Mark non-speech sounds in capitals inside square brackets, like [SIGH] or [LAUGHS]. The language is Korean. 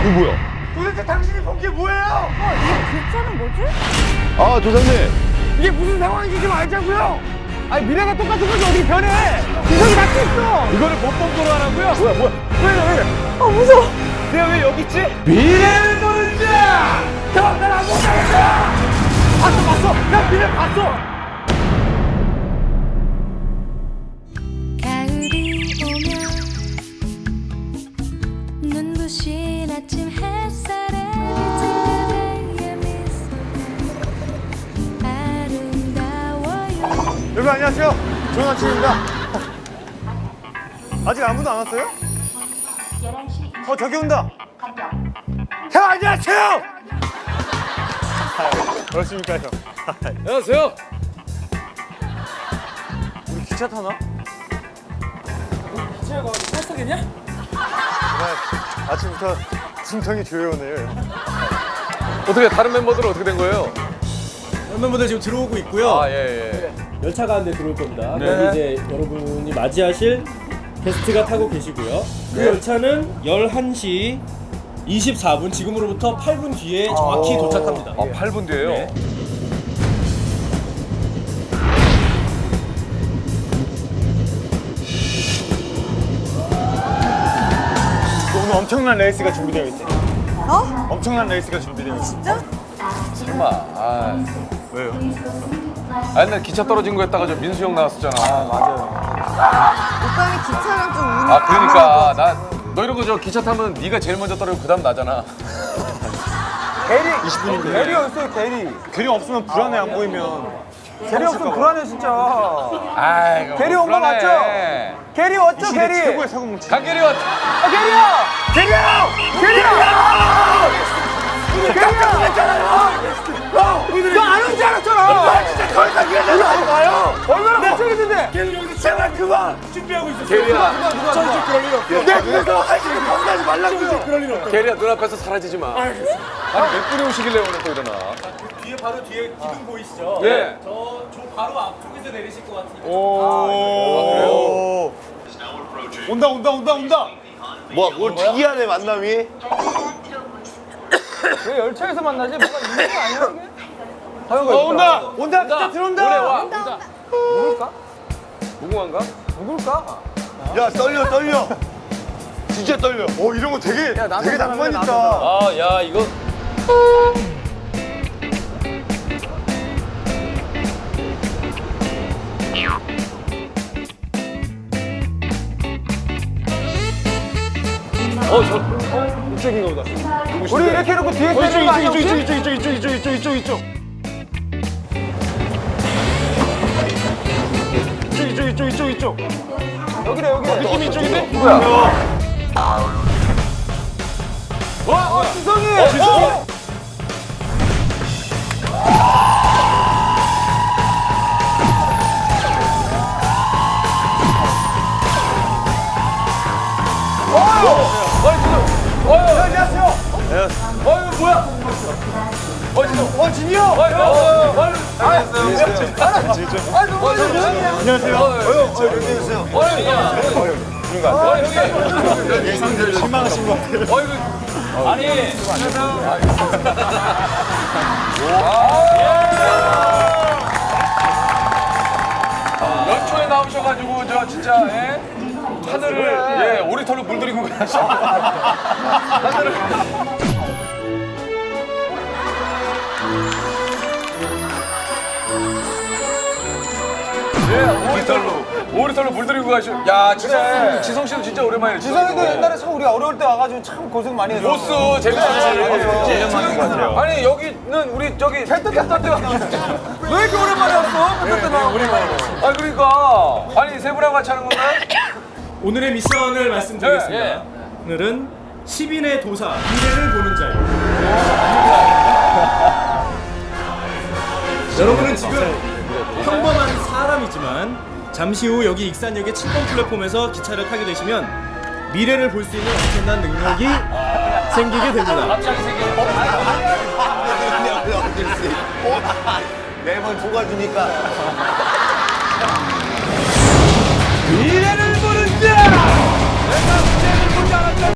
이거 뭐야? 도대체 당신이 본 게 뭐예요? 글자는 뭐지? 아 조상님 이게 무슨 상황인지 좀 알자고요. 아니 미래가 똑같은 거지 어디 변해? 구석이 닫혀 있어. 이거를 못본 거로 하라고요? 뭐야 뭐야? 왜 왜? 왜? 아 무서워. 내가 왜 여기 있지? 미래를 여러분 안녕하세요. 좋은 아침입니다. 아직 아무도 안 왔어요? 어 저기 온다. 형 안녕하세요. 그렇습니까 형? 안녕하세요 우리 기차 타나? 기차가 탈석이냐? 아침부터 심청이 조여오네요. 어떻게 다른 멤버들은 어떻게 된 거예요? 멤버들 지금 들어오고 있고요. 아 예예 열차 가는데 들어올 겁니다. 여기 이제 여러분이 맞이하실 게스트가 타고 계시고요. 그 열차는 11시 24분 지금으로부터 8분 뒤에 정확히 도착합니다. 아 8분 뒤에요? 네. 오늘 엄청난 레이스가 준비되어 있대. 어? 엄청난 레이스가 준비되어 있어. 진짜? 설마 아 왜요? 아, 옛날 기차 떨어진 거 했다가 저 민수 형 나왔었잖아 오빠는 기차랑 좀 운이 아 그러니까 나 너 이러고 저 기차 타면 네가 제일 먼저 떨어지고 그 다음 나잖아 대리 20분인데. 대리 없어요 대리. 대리 없으면 불안해 안 보이면. 대리 없으면 불안해 진짜. 아이고 게리 온거 맞죠? 게리 왔죠 시대 게리? 최고의 사고 뭉치. 강계리 왔 아 게리야! 게리야! 게리야! 준비하고 있었어. 게리야 전직 그럴 일 없어. 내 그래서 하시는 겁나지 말라고요. 그럴 일 없어. 게리야 눈앞에서 사라지지 마 아니 몇 분이 오시길래 오늘 또 일어나 뒤에 바로 뒤에 기둥 보이시죠? 예. 저, 저 바로 앞쪽에서 내리실 것 같으니까. 오. 온다 온다 온다 온다. 뭐, 뭘 특이하네 만남이? 왜 열차에서 만나지? 뭐가 있는 거 아니야 이게? 어 온다 온다 진짜 들어온다. 그래 와 온다 누굴까? 무궁한가? 누굴까? 야 떨려 떨려. 진짜 떨려. 오 이런 거 되게 나도 되게 낭만 있다. 아야 이거 어저 이쪽인가 보다 우리 이렇게 해놓고 뒤에 어, 쓰는 거 아니야? 이쪽 이쪽? 이쪽 이쪽 이쪽 이쪽 이쪽 이쪽 이쪽 이쪽 이쪽 이쪽 이쪽 여기래 여기래. 느낌이 이쪽인데? 누구야? 와, 어, 지성이. 어, 지성이. 어. 어 안녕하세요. 어 이거 뭐야? 어 지금 어, 진이 형. 어 형. 안녕하세요. 안녕하세요. 어, 여기 계세요. 어 형이야. 그런 거 같아요. 어 형이. 실망하신 것 같아요. 어 이거 아니 연초에 나오셔가지고 저 진짜 예? 하늘을 예 오리털로 물들이고 가시 하늘을 오리털로 오리털로 물들이고 가시 야 지성 지성 씨도 진짜 오랜만이네 지성이도 옛날에 참 우리 어려울 때 와가지고 참 고생 많이 했어. 보스 재밌었지 오랜만인 것 같아요. 아니 여기는 우리 저기 햇볕 때왜 이렇게 오랜만에 왔어? 햇볕 때나 우리만. 아 그러니까 아니 세 분하고 같이 하는 건가요? 오늘의 미션을 말씀드리겠습니다. 예, 오늘은 10인의 도사, 미래를 보는. 여 잠시 후 여기 익산역의 7번 플랫폼에서 기차를 타게 되시면 미래를 볼 수 있는 엄청난 능력이 생기게 됩니다. 갑자기 생기는 법 [LAUGHS] 매번 속아주니까. 이